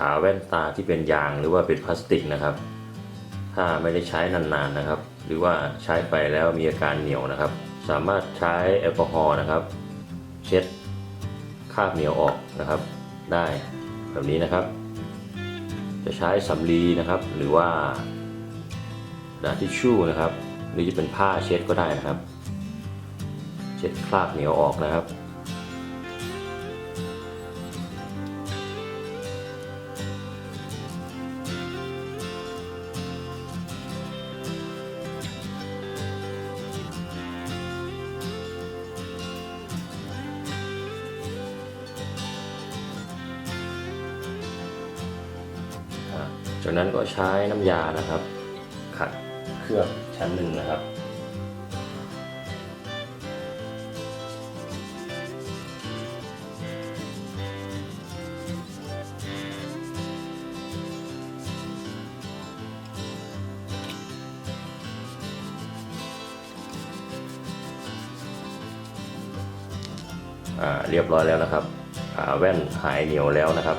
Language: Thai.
ขาแว่นตาที่เป็นยางหรือว่าเป็นพลาสติกนะครับ ถ้าไม่ได้ใช้นานๆนะครับ หรือว่าใช้ไปแล้วมีอาการเหนียวนะครับ สามารถใช้แอลกอฮอล์นะครับ เช็ดคราบเหนียวออกนะครับ ได้แบบนี้นะครับ จะใช้สำลีนะครับ หรือว่าดาทิชชู่นะครับ หรือจะเป็นผ้าเช็ดก็ได้นะครับ เช็ดคราบเหนียวออกนะครับ จากนั้นก็ใช้น้ำยานะครับ ขัดเคลือบชั้นหนึ่งนะครับอ่าเรียบร้อยแล้วนะครับขาแว่นหายเหนียวแล้วนะครับ